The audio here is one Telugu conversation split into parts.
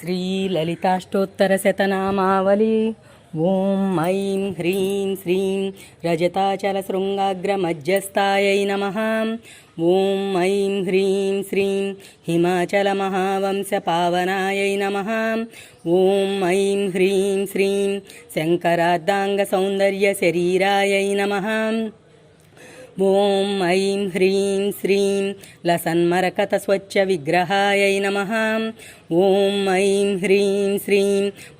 श्रीललिताष्टोत्तरशतनामावली ॐ ऐं ह्रीं श्रीं रजताचलशृङ्गाग्रमध्यस्थायै नमः ॐ ऐं ह्रीं श्रीं हिमाचलमहावंशपावनायै नमः ॐ ऐं ह्रीं श्रीं शङ्करार्धाङ्गसौन्दर्यशरीरायै नमः ॐ ऐं ह्रीं श्रीं लसन्मरकतस्वच्छविग्रहायै नमः ॐ ऐं ह्रीं श्रीं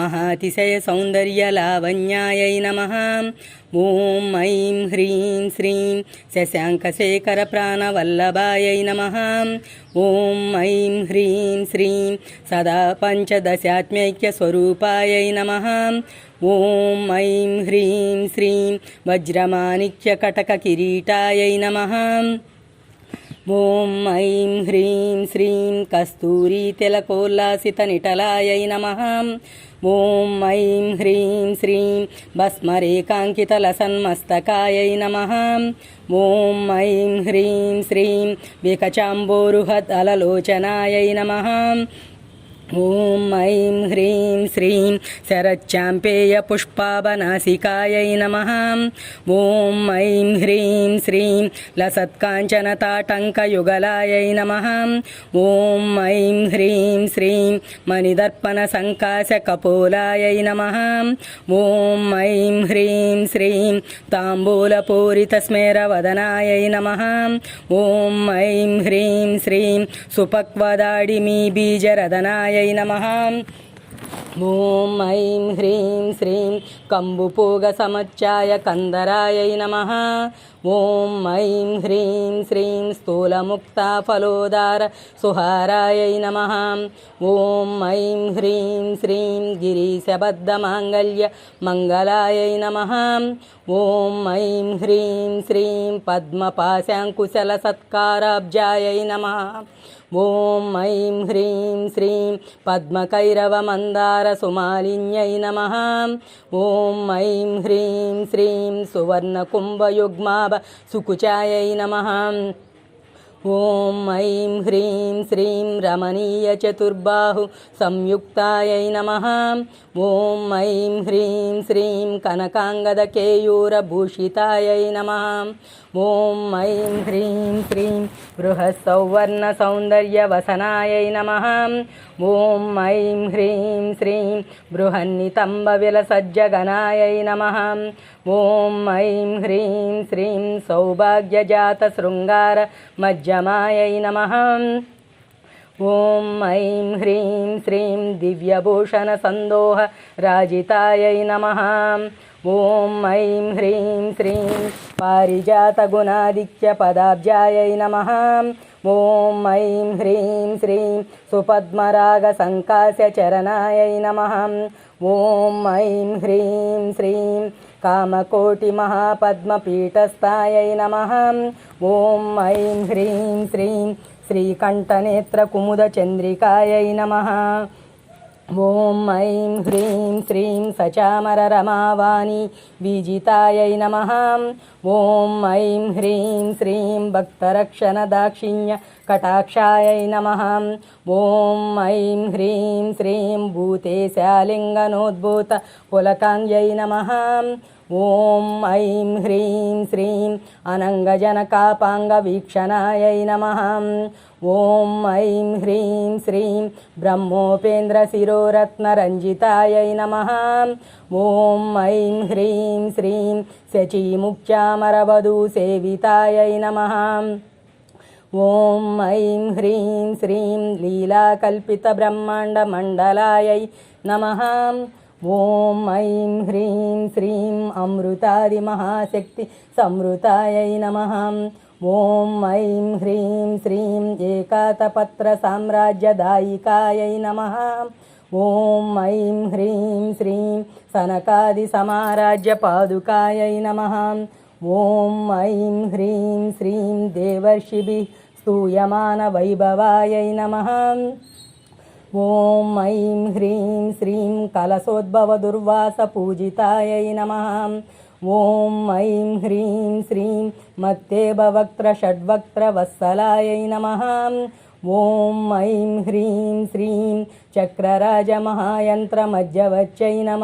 महातिशयसौन्दर्यलावण्यायै नमः ॐ ऐं ह्रीं श्रीं शशाङ्कशेखरप्राणवल्लभायै नमः ॐ ऐं ह्रीं श्रीं सदा पञ्चदशात्मैक्यस्वरूपायै नमः ॐ ऐं ह्रीं श्रीं वज्रमाणिक्यकटककिरीटायै नमः ఓం ఐం హ్రీం శ్రీం కస్తూరి తిలకోల్లాసితనిటలాయ నమ. ఓం ఐం హ్రీం శ్రీం భస్మరేకాంకితలసన్మస్తకాయ నమ. ఓం ఐం హ్రీం శ్రీం వికచాంబోరుహద్ అలలోచనాయ నమ. ॐ ऐं ह्रीं श्रीं शरच्चाम्पेयपुष्पावनासिकायै नमः ॐ ऐं ह्रीं श्रीं लसत्काञ्चनताटङ्कयुगलायै नमः ॐ ऐं ह्रीं श्रीं मणिदर्पणसङ्काशकपोलायै नमः ॐ ऐं ह्रीं श्रीं ताम्बूलपूरितस्मेरवदनायै नमः ॐ ऐं ह्रीं श्रीं सुपक्वदाडिमी बीजरदनायै జై నమ. ఓం ఐం హ్రీం శ్రీం కంబుపూగ సమచ్చాయ కందరాయ నమ. ఓం ఐం హ్రీం శ్రీం స్థూలముక్త ఫలోదార సుహారాయ నమ. ఓం ఐం హ్రీం శ్రీం గిరీశబద్ధమాంగల్య మంగళాయ నమ. ఓం ఐం హ్రీం శ్రీం పద్మపాశాంకుశల సత్కారాబ్జాయ నమ. ఓం ఐం హ్రీం శ్రీం పద్మకైరవమందారసుమాలిన్యై నమ. ఓం ఐం హ్రీం శ్రీం సువర్ణకుంభయుగ్మాభ సుకుచాయై నమ. ఓం ఐం హ్రీం శ్రీం రమణీయ చతుర్బాహు సంయుక్తాయై నమ. ఓం ఐం హ్రీం శ్రీం కనకాంగదకేయూరభూషితాయై నమ. ఓం ఐం హ్రీం శ్రీం బృహసౌవర్ణసౌందర్యవసనాయై నమ. ఓం ఐం హ్రీం శ్రీం బృహన్నితంబవిలసజ్జగనాయై నమ. ఓం ఐం హ్రీం శ్రీం సౌభాగ్యజాతశృంగార మజ్జ దివ్యమాయై నమ. ఓం ఐం హ్రీం శ్రీం దివ్యభూషణ సందోహ రాజితాయై నమ. ఓం ఐం హ్రీం శ్రీం పారిజాతగుణాదిత్య పదాబ్జాయై నమ. ఓం ఐం హ్రీం శ్రీం సుపద్మరాగసంకాస్య చరణాయై నమ. ఓం ఐం హ్రీం శ్రీం కామకోటిమహాపద్మపీఠస్థాయై నమ. ఓం ఐం హ్రీం శ్రీం శ్రీకంఠనేత్రకుముదచంద్రికాయై నమ. ఓం ఐం హ్రీం శ్రీం సచామరరమావాణి విజితాయై నమ. ఓం ఐం హ్రీం శ్రీం భక్తరక్షణదాక్షిణ్య కటాక్షాయై నమ. ఓం ఐం హ్రీం శ్రీం భూతే పులకాంగ్యై నమ. ఓం ఐం హ్రీం శ్రీం అనంగజనకాపాంగవీక్షణాయై నమ. ఓం ఐం హ్రీం శ్రీం బ్రహ్మోపేంద్రశిరోరత్నరంజితాయై నమ. ఓం ఐం హ్రీం శ్రీం శచీముఖ్యామరవధూ సేవితాయై నమ. ఓం ఐం హ్రీం శ్రీం లీలాకల్పితబ్రహ్మాండమండలాయై నమ. ఓం ఐం హ్రీం శ్రీం అమృతాది మహాశక్తి సమృతాయై నమ. ఓం ఐం హ్రీం శ్రీం ఏకాతపత్ర సామ్రాజ్యదాయికాయై నమ. ఓం ఐం హ్రీం శ్రీం సనకాది సమారాజ్య పాదుకాయై నమ. ఓం ఐం హ్రీం శ్రీం దేవర్షిభి స్తూయమాన వైభవాయై నమ. ఓం ఐం హ్రీం శ్రీం చిదగ్నికుండసంభూతాయై నమ. ఓం ఐం హ్రీం శ్రీం శశాంకకండసంయుక్తమకుటాయై నమ. ఓం ఐం హ్రీం శ్రీం మత్తహంసవధూమందగమనాయై నమ.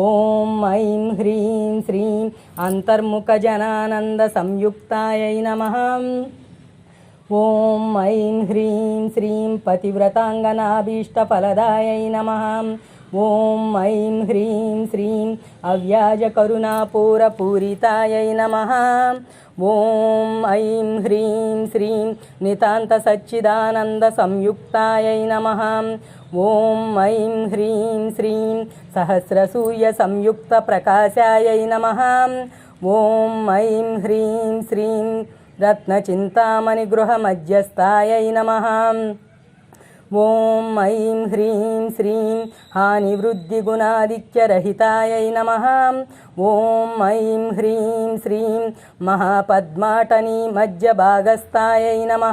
ఓం ఐం హ్రీం శ్రీం అంతర్ముఖ జనానంద సంయుక్తాయై నమ. ఓం ఐం హ్రీం శ్రీం పతివ్రతాంగనాభీష్టఫలదాయై నమ. ఓం ఐం హ్రీం శ్రీం అవ్యాజకరుణాపూరపూరితాయై నమ. ఓం ఐం హ్రీం శ్రీం నితాంత సచ్చిదానంద సంయుక్తాయై నమ. ఓం ఐం హ్రీం శ్రీం సహస్రసూర్య సంయుక్త ప్రకాశాయై నమ. ఓం ఐం హ్రీం శ్రీం రత్నచింతామణిగృహమధ్యస్థాయై నమ. ఓం ఐం హ్రీం శ్రీం హానివృద్ధిగుణాదిత్యరహితాయై నమ. ఓం ఐం హ్రీం శ్రీం మహాపద్మాటనీ మధ్యభాగస్థాయై నమ.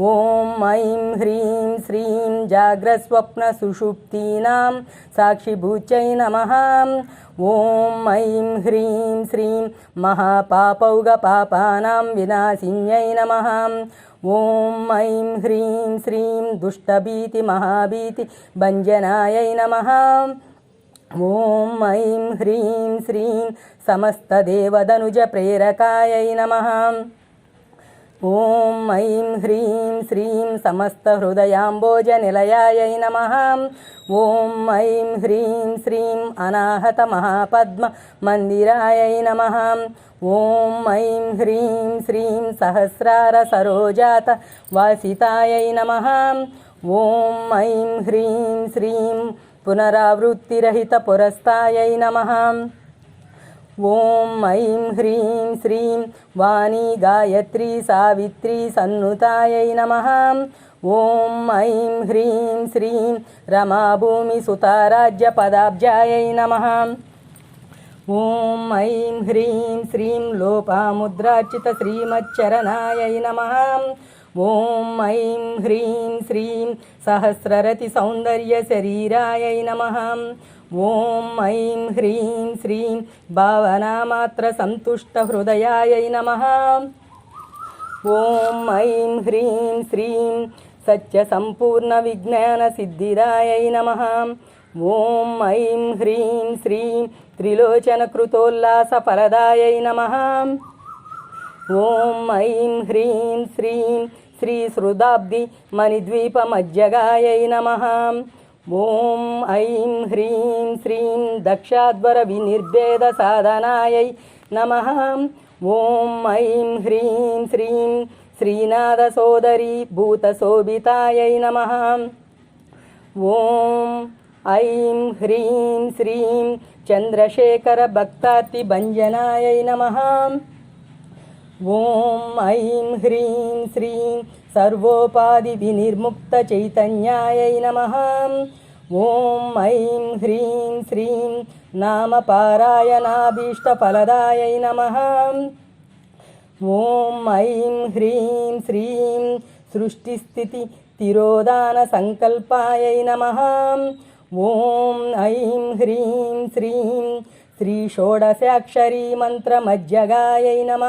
ఓం ఐం హ్రీం శ్రీం జాగ్రస్వప్న సుషుప్తీనాం సాక్షిభూత్యై నమ. ఓం ఐం హ్రీం శ్రీం మహాపాపౌగపాపానాం వినాశిన్యై నమ. ఓం ఐం హ్రీం శ్రీం దుష్టభీతి మహాభీతి భంజనాయై నమ ఓం ఐం హ్రీం శ్రీం సమస్తదేవదనుజ ప్రేరకాయై నమ ఓం ఐం హ్రీం శ్రీం సమస్తహృదయాంబోజ నిలయాయై నమ ఓం ఐం హ్రీం శ్రీం అనాహత మహాపద్మ మందిరాయై నమ ఓం ఐం హ్రీం శ్రీం సహస్రార సరోజాత వాసితాయై నమ ఓం ఐం హ్రీం శ్రీం పునరావృత్తిరహిత పురస్తాయై నమ ఓం ఐం హ్రీం శ్రీం వాణీ గాయత్రీ సావిత్రీ సన్నుతాయై నమ. ఓం ఐం హ్రీం శ్రీం రమాభూమి సుతారాజ్య పదాబ్జాయై నమ. ఓం ఐం హ్రీం శ్రీం లోపాముద్రార్చిత శ్రీమచ్చరణాయై నమ. ఓం ఐం హ్రీం శ్రీం భావనామాత్ర సంతుష్ట హృదయాయై నమ. ఓం ఐం హ్రీం శ్రీం సత్య సంపూర్ణ విజ్ఞాన సిద్ధిదాయై నమ. ఓం ఐం హ్రీం శ్రీం త్రిలోచన కృతోల్లాస ఫలదాయై నమ. ఓం ఐం హ్రీం శ్రీం శ్రీ సృదాబ్ది మణిద్వీపమజ్జగాయై నమ. ఓం ఐం హ్రీం శ్రీం దక్షాధ్వర వినిర్భేద సాధనాయై నమ. ఓం ఐం హ్రీం శ్రీం శ్రీనాథ సోదరి భూతశోభితాయై నమ. ఓం ఐం హ్రీం శ్రీం చంద్రశేఖర భక్తార్తి భంజనాయై నమ. ఓం ఐం హ్రీం శ్రీం సర్వోపాధి వినిర్ముక్త చైతన్యాయ నమ. ఓం ఐం హ్రీం శ్రీం నామ పారాయణాభీష్టఫలదాయ నమ. ఓం ఐం హ్రీం శ్రీం సృష్టిస్థితి తిరోదాన సంకల్పాయ నమ. ఓం ఐం హ్రీం శ్రీం శ్రీ షోడశాక్షరీ మంత్రమజ్జగాయై నమ.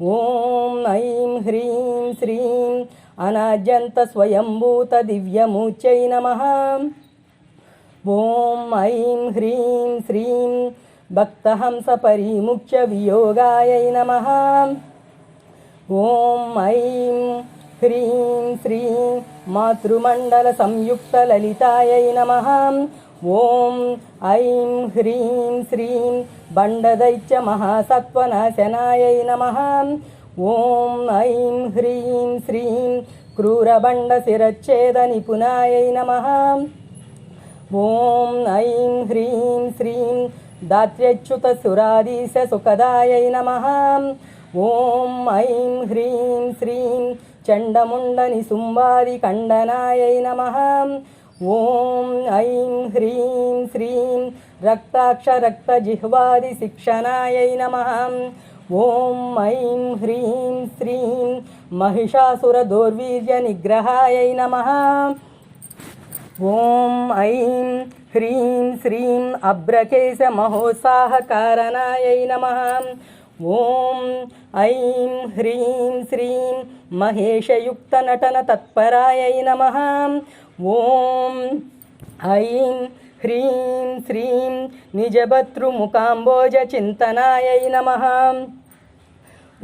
ఓం ఐం హ్రీం శ్రీం అనాద్యంత స్వయంభూత దివ్యమూర్చై నమ. ఓం ఐం హ్రీం శ్రీం భక్తహంస పరిముఖ్య వియోగాయ నమ. ఓం ఐం హ్రీం శ్రీం మాతృమండల సంయుక్త లలితాయ నమ. ఓం ఐం హ్రీం శ్రీం బండదైత్య మహాసత్వనాశనాయై నమ. ఓం ఐం హ్రీం శ్రీం క్రూరబండ శిరచ్ఛేద నిపుణాయై నమ. ఓం ఐం హ్రీం శ్రీం దాత్ర్యచ్యుత సురాధీశ సుఖదాయై నమ. ఓం ఐం హ్రీం శ్రీం చండముండని నిసుంబాది ఖండనాయై నమ. ॐ ऐं ह्रीं श्रीं रक्ताक्षरक्तजिह्वादिशिक्षणायै नमः ॐ ऐं ह्रीं श्रीं महिषासुरदौर्वीर्यनिग्रहायै नमः ॐ ऐं ह्रीं श्रीं अभ्रकेशमहोत्साहकारणायै नमः ॐ ऐं ह्रीं श्रीं महेशयुक्तनटनतत्परायै नमः ఓం ఐం హ్రీం శ్రీం నిజభర్తృముఖాంబోజ చింతనాయై నమ.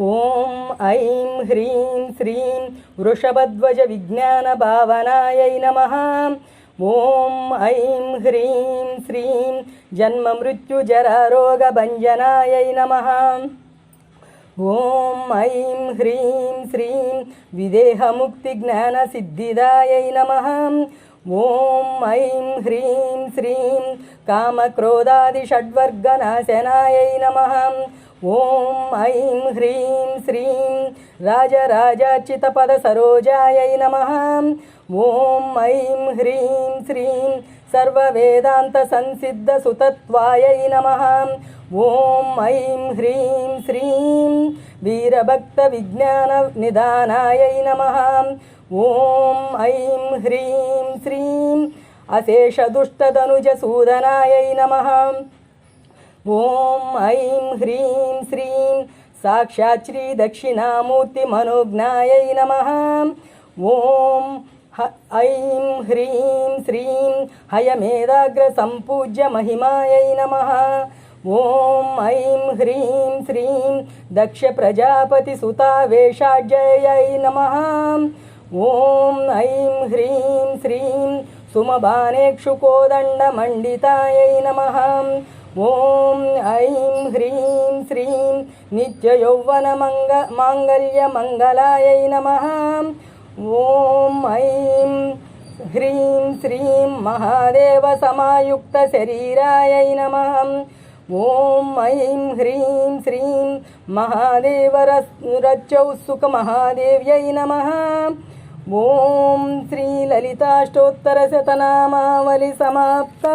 ఓం ఐం హ్రీం శ్రీం వృషభధ్వజ విజ్ఞాన భావనాయై నమ. ఓం ఐం హ్రీం శ్రీం జన్మమృత్యుజరారోగభంజనాయై నమ. ॐ ऐं ह्रीं श्रीं विदेहमुक्तिज्ञानसिद्धिदायै नमः। ॐ ऐं ह्रीं श्रीं कामक्रोधादिषड्वर्गनाशनायै नमः। ॐ ऐं ह्रीं श्रीं राजराजार्चितपदसरोजायै नमः ఓం ఐం హ్రీం శ్రీం సర్వవేదాంత సంసిద్ధ సుతత్వాయై నమ. ఓం ఐం హ్రీం శ్రీం వీరభక్త విజ్ఞాన నిదానాయై నమ. ఓం ఐం హ్రీం శ్రీం అశేషదుష్టదనుజసూదనాయై నమ. ఓం ఐం హ్రీం శ్రీం సాక్షాత్ శ్రీ దక్షిణామూర్తి మనోజ్ఞాయై నమ. ఓం ऐं ह्रीं श्रीं हयमेधाग्रसम्पूज्य महिमायै नमः ॐ ऐं ह्रीं श्रीं दक्षप्रजापतिसुतावेशाढ्ययै नमः ॐ ऐं ह्रीं श्रीं सुमबानेक्षुकोदण्डमण्डितायै नमः ॐ ऐं ह्रीं श्रीं नित्ययौवनमङ्ग माङ्गल्यमङ्गलायै नमः ఓం ఐం హ్రీం శ్రీం మహాదేవ సమాయుక్త శరీరాయ నమ. ఓం ఐం హ్రీం శ్రీం మహాదేవ రచ్చౌ సుఖ మహాదేవ్యై నమ. ఓం శ్రీ లలితాష్టోత్తర శతనామావళి సమాప్త.